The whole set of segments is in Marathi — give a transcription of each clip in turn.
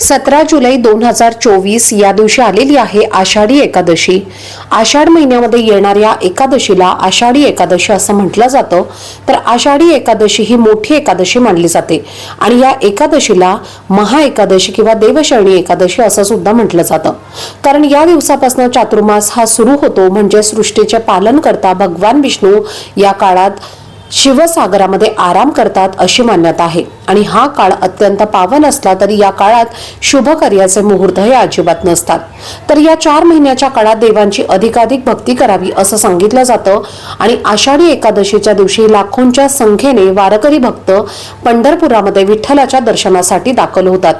सतरा जुलै दोन हजार चोवीस या दिवशी आलेली आहे आषाढी एकादशी. आषाढ महिन्यामध्ये येणाऱ्या एकादशीला आषाढी एकादशी असं म्हटलं जातं. तर आषाढी एकादशी ही मोठी एकादशी मानली जाते. आणि या एकादशीला महा एकादशी किंवा देवशरणी एकादशी असं सुद्धा म्हटलं जातं. कारण या दिवसापासून चातुर्मास हा सुरू होतो म्हणजे सृष्टीचे पालन करता भगवान विष्णू या काळात शिवसागरामध्ये आराम करतात अशी मान्यता आहे. आणि हा काळ अत्यंत पावन असला तरी या काळात शुभ कार्याचे मुहूर्त हे अजिबात नसतात. तर या चार महिन्याच्या काळात देवांची अधिकाधिक भक्ती करावी असं सांगितलं जातं आणि आषाढी एकादशीच्या दिवशी लाखोंच्या संख्येने वारकरी भक्त पंढरपुरामध्ये विठ्ठलाच्या दर्शनासाठी दाखल होतात.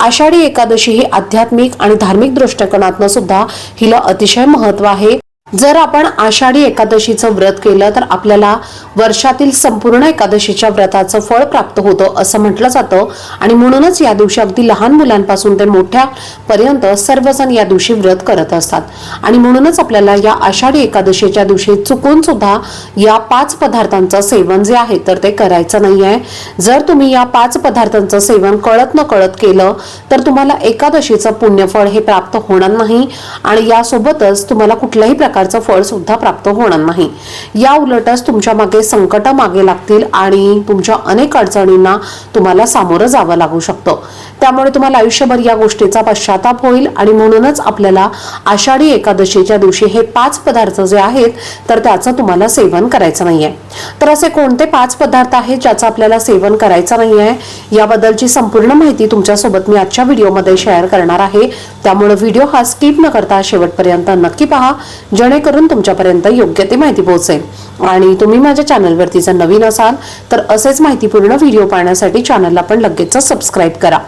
आषाढी एकादशी ही आध्यात्मिक आणि धार्मिक दृष्टिकोनातनं सुद्धा हिला अतिशय महत्त्व आहे. जर आपण आषाढी एकादशीचं व्रत केलं तर आपल्याला वर्षातील संपूर्ण एकादशीच्या व्रताचं फळ प्राप्त होतं असं म्हटलं जातं. आणि म्हणूनच या दिवशी अगदी लहान मुलांपासून ते मोठ्या पर्यंत सर्वजण या दिवशी व्रत करत असतात. आणि म्हणूनच आपल्याला या आषाढी एकादशीच्या दिवशी चुकून सुद्धा या पाच पदार्थांचं सेवन जे आहे तर ते करायचं नाही आहे जर तुम्ही या पाच पदार्थांचं सेवन कळत न कळत केलं तर तुम्हाला एकादशीचं पुण्यफळ हे प्राप्त होणार नाही. आणि यासोबतच तुम्हाला कुठल्याही प्रकारचं फळ सुद्धा प्राप्त होणार नाही. या उलटच तुमच्या मागे संकट मागे लागतील आणि तुमच्या अनेक अडचणींना तुम्हाला सामोरं जावं लागू शकतं. त्यामुळे तुम्हाला आयुष्यभर या गोष्टीचा पश्चाताप होईल आणि म्हणूनच आपल्याला आषाढी एकादशीच्या दिवशी हे पाच पदार्थ जे आहेत तर त्याचं तुम्हाला सेवन करायचं नाहीये. तर असे कोणते पाच पदार्थ आहेत ज्याचं आपल्याला सेवन करायचं नाहीये? याबद्दलची संपूर्ण माहिती तुमच्यासोबत मी आजच्या व्हिडिओमध्ये शेअर करणार आहे. त्यामुळे व्हिडिओ हा स्किप न करता शेवटपर्यंत नक्की पहा. जेणेकरून तुमच्यापर्यंत योग्य ती माहिती पोहोचेल. आणि तुम्ही माझ्या चॅनलवरती जर नवीन असाल तर असेच माहितीपूर्ण व्हिडिओ पाहण्यासाठी चॅनलला पण लगेच सबस्क्राईब करा.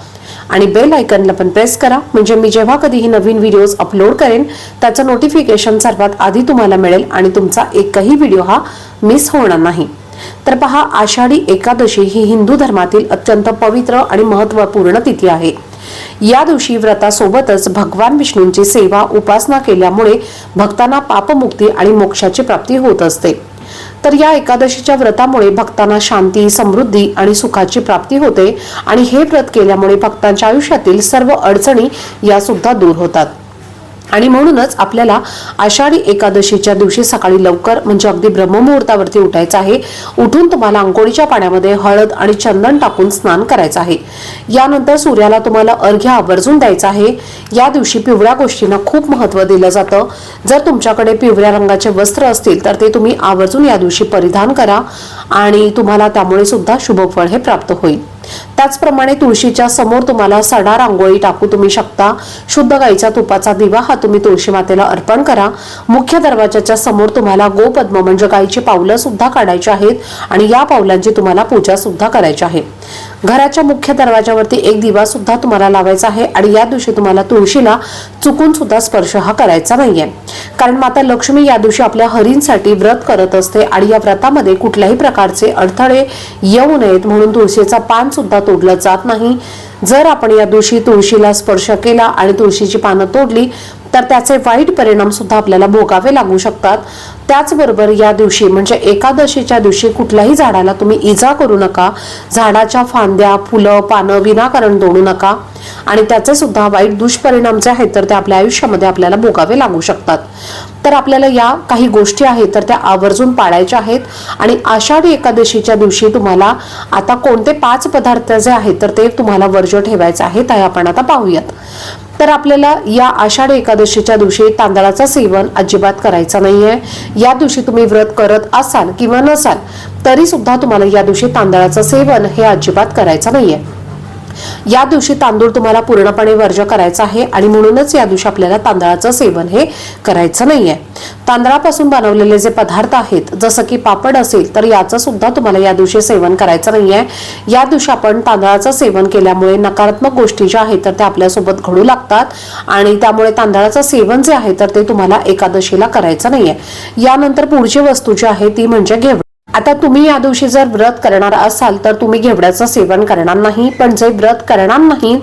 आणि बेल आयकनला पण प्रेस करा म्हणजे मी जेव्हा कधीही नवीन व्हिडिओज अपलोड करेन त्याचं नोटिफिकेशन सर्वात आधी तुम्हाला मिळेल आणि तुमचा एकही व्हिडिओ हा मिस होणार नाही. तर पहा आषाढी एकादशी ही हिंदू धर्मातील अत्यंत पवित्र आणि महत्त्वपूर्ण तिथी आहे. या दिवशी व्रतासोबतच भगवान विष्णूंची सेवा उपासना केल्यामुळे भक्तांना पापमुक्ती आणि मोक्षाची प्राप्ती होत असते. तर या एकादशीच्या व्रतामुळे भक्तांना शांती समृद्धी आणि सुखाची प्राप्ती होते आणि हे व्रत केल्यामुळे भक्तांच्या आयुष्यातील सर्व अडचणी या सुद्धा दूर होतात. आणि म्हणूनच आपल्याला आषाढी एकादशीच्या दिवशी सकाळी लवकर म्हणजे अगदी ब्रह्ममुहूर्तावरती उठायचं आहे. उठून तुम्हाला अंघोळीच्या पाण्यामध्ये हळद आणि चंदन टाकून स्नान करायचं आहे. यानंतर सूर्याला तुम्हाला अर्घ्य आवर्जून द्यायचं आहे. या दिवशी पिवळ्या गोष्टींना खूप महत्त्व दिलं जातं. जर तुमच्याकडे पिवळ्या रंगाचे वस्त्र असतील तर ते तुम्ही आवर्जून या दिवशी परिधान करा आणि तुम्हाला त्यामुळे सुद्धा शुभफळ हे प्राप्त होईल. त्याचप्रमाणे तुळशीच्या समोर तुम्हाला सडा रांगोळी टाकू तुम्ही शकता. शुद्ध गाईच्या तुपाचा दिवा हा तुम्ही तुळशी मातेला अर्पण करा. मुख्य दरवाजाच्या समोर तुम्हाला गोपद्म म्हणजे गाईची पावलं सुद्धा काढायची आहेत आणि या पावलांची तुम्हाला पूजा सुद्धा करायची आहे. घराच्या मुख्य दरवाजावरती एक दिवा सुद्धा तुम्हाला लावायचा आहे आणि या दिवशी तुम्हाला तुळशीला चुकून सुद्धा स्पर्श हा करायचा नाहीये. कारण माता लक्ष्मी या दिवशी आपल्या हरींसाठी व्रत करत असते आणि या व्रतामध्ये कुठल्याही प्रकारचे अडथळे येऊ नयेत म्हणून तुळशीचा पान सुद्धा तोडलं जात नाही. जर आपण या दिवशी तुळशीला स्पर्श केला आणि तुळशीची पानं तोडली तर त्याचे वाईट परिणाम सुद्धा आपल्याला भोगावे लागू शकतात. त्याचबरोबर या दिवशी म्हणजे एकादशीच्या दिवशी कुठल्याही झाडाला तुम्ही इजा करू नका. झाडाच्या फांद्या फुलं पानं विनाकारण तोडू नका. आणि त्याचे सुद्धा वाईट दुष्परिणाम जे आहेत तर ते आपल्या आयुष्यामध्ये आपल्याला भोगावे लागू शकतात. तर आपल्याला या काही गोष्टी आहेत तर त्या आवर्जून पाळायच्या आहेत. आणि आषाढी एकादशीच्या दिवशी तुम्हाला आता कोणते पाच पदार्थ जे आहेत तर ते तुम्हाला वर्ज ठेवायचं आहे ते आपण आता पाहूयात. तर आपल्याला या आषाढी एकादशीच्या दिवशी तांदळाचं सेवन अजिबात करायचं नाहीये. या दिवशी तुम्ही व्रत करत असाल किंवा नसाल तरी सुद्धा तुम्हाला या दिवशी तांदळाचं सेवन हे अजिबात करायचं नाहीये. या दिवशी तांदूळ तुम्हाला पूर्णपणे वर्ज करायचा आहे आणि म्हणूनच या दिवशी आपल्याला तांदळाचं सेवन हे करायचं नाहीये. तांदळापासून बनवलेले जे पदार्थ आहेत जसं की पापड असेल तर याचं सुद्धा तुम्हाला या दिवशी सेवन करायचं नाहीये. या दिवशी आपण तांदळाचं सेवन केल्यामुळे नकारात्मक गोष्टी ज्या आहेत तर त्या आपल्यासोबत घडू लागतात आणि त्यामुळे तांदळाचं सेवन जे आहे तर ते तुम्हाला एकादशीला करायचं नाहीये. यानंतर पुढची वस्तू जी आहे ती म्हणजे घेवड. आता तुम्ही या दिवशी जर व्रत करणार असाल तर तुम्ही घेवड्याचं सेवन करणार नाही. पण जे व्रत करणार नाही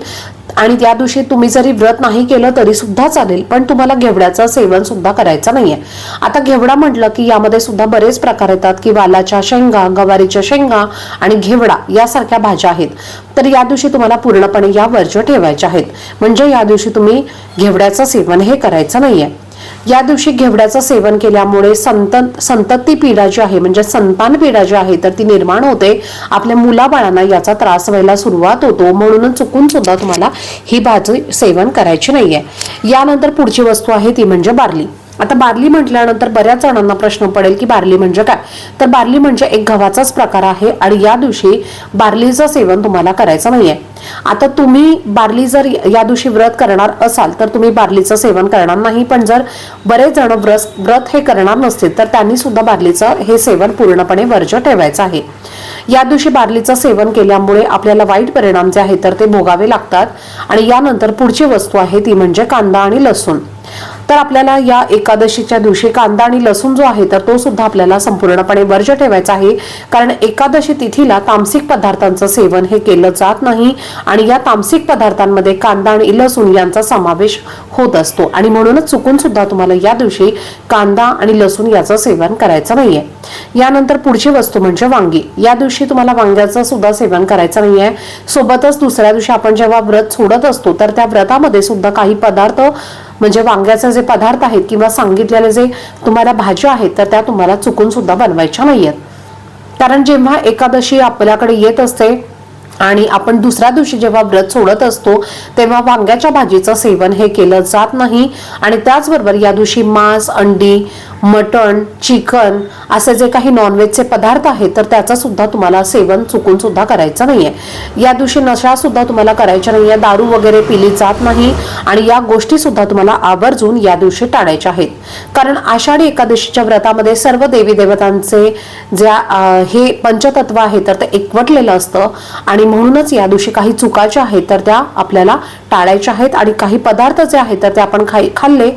आणि त्या दिवशी तुम्ही जरी व्रत नाही केलं तरी सुद्धा चालेल. पण तुम्हाला घेवड्याचं सेवन सुद्धा करायचं नाहीये. आता घेवडा म्हटलं की यामध्ये सुद्धा बरेच प्रकार येतात की वालाच्या शेंगा गवारीच्या शेंगा आणि घेवडा यासारख्या भाज्या आहेत. तर या दिवशी तुम्हाला पूर्णपणे या वर्ज्य ठेवायच्या आहेत. म्हणजे या दिवशी तुम्ही घेवड्याचं सेवन हे करायचं नाहीये. या दिवशी घेवड्याचं सेवन केल्यामुळे संत संतती पीडा जी आहे म्हणजे संतान पीडा जी आहे तर ती निर्माण होते. आपल्या मुलाबाळांना याचा त्रास व्हायला सुरुवात होतो. म्हणून चुकून सुद्धा तुम्हाला ही भाजी सेवन करायची नाहीये. यानंतर पुढची वस्तू आहे ती म्हणजे बार्ली. आता बार्ली म्हटल्यानंतर बऱ्याच जणांना प्रश्न पडेल की बार्ली म्हणजे काय? तर बार्ली म्हणजे एक गव्हाचाच प्रकार आहे आणि या दिवशी बार्लीचं सेवन तुम्हाला करायचं नाहीये. आता तुम्ही बार्ली जर या दिवशी व्रत करणार असाल तर तुम्ही बार्लीचं सेवन करणार नाही. पण जर बरेच जण व्रत व्रत हे करणार नसतील तर त्यांनी सुद्धा बार्लीचं हे सेवन पूर्णपणे वर्ज ठेवायचं आहे. या दिवशी बार्लीचं सेवन केल्यामुळे आपल्याला वाईट परिणाम जे आहेत तर ते भोगावे लागतात. आणि यानंतर पुढची वस्तू आहे ती म्हणजे कांदा आणि लसूण. तर आपल्याला या एकादशीच्या दिवशी कांदा आणि लसूण जो आहे तर तो सुद्धा आपल्याला संपूर्णपणे वर्ज ठेवायचा आहे. कारण एकादशी तिथीला तामसिक पदार्थांचं सेवन हे केलं जात नाही आणि या तामसिक पदार्थांमध्ये कांदा आणि लसूण यांचा समावेश होत असतो. आणि म्हणूनच चुकून सुद्धा तुम्हाला या दिवशी कांदा आणि लसूण याचं सेवन करायचं नाहीये. यानंतर पुढची वस्तू म्हणजे वांगी. या दिवशी तुम्हाला वांग्याचं सुद्धा सेवन करायचं नाहीये. सोबतच दुसऱ्या दिवशी आपण जेव्हा व्रत सोडत असतो तर त्या व्रतामध्ये सुद्धा काही पदार्थ म्हणजे वांग्याचे जे पदार्थ आहेत किंवा सांगितलेले जे तुम्हाला भाज्या आहेत तर त्या तुम्हाला चुकून सुद्धा बनवायच्या नाहीयेत. कारण जेव्हा एकादशी आपल्याकडे येत असते आणि आपण दुसऱ्या दिवशी जेव्हा व्रत सोडत असतो तेव्हा वांग्याच्या भाजीचं सेवन हे केलं जात नाही. आणि त्याचबरोबर या दिवशी मांस अंडी मटण चिकन असे जे काही नॉनव्हेजचे पदार्थ आहेत तर त्याचा सुद्धा तुम्हाला सेवन चुकून सुद्धा करायचं नाही आहे या दिवशी नशा सुद्धा तुम्हाला करायच्या नाहीये. दारू वगैरे पिली जात नाही आणि या गोष्टी सुद्धा तुम्हाला आवर्जून या दिवशी टाळायच्या आहेत. कारण आषाढी एकादशीच्या व्रतामध्ये सर्व देवी देवतांचे ज्या हे पंचतत्व आहे तर ते एकवटलेलं असतं. आणि म्हणूनच या दिवशी काही चुका ज्या आहेत तर त्या आपल्याला टाळायच्या आहेत. आणि काही पदार्थ जे आहेत तर ते आपण खाई खाल्ले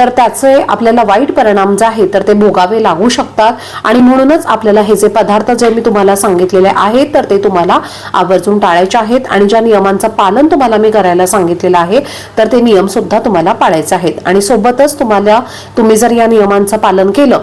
तर त्याचे आपल्याला वाईट परिणाम जे आहेत तर ते भोगावे लागू शकतात. आणि म्हणूनच आपल्याला हे जे पदार्थ जे मी तुम्हाला सांगितलेले आहेत तर ते तुम्हाला आवर्जून टाळायचे आहेत. आणि ज्या नियमांचं पालन तुम्हाला मी करायला सांगितलेलं आहे तर ते नियम सुद्धा तुम्हाला पाळायचे आहेत. आणि सोबतच तुम्हाला तुम्ही जर या नियमांचं पालन केलं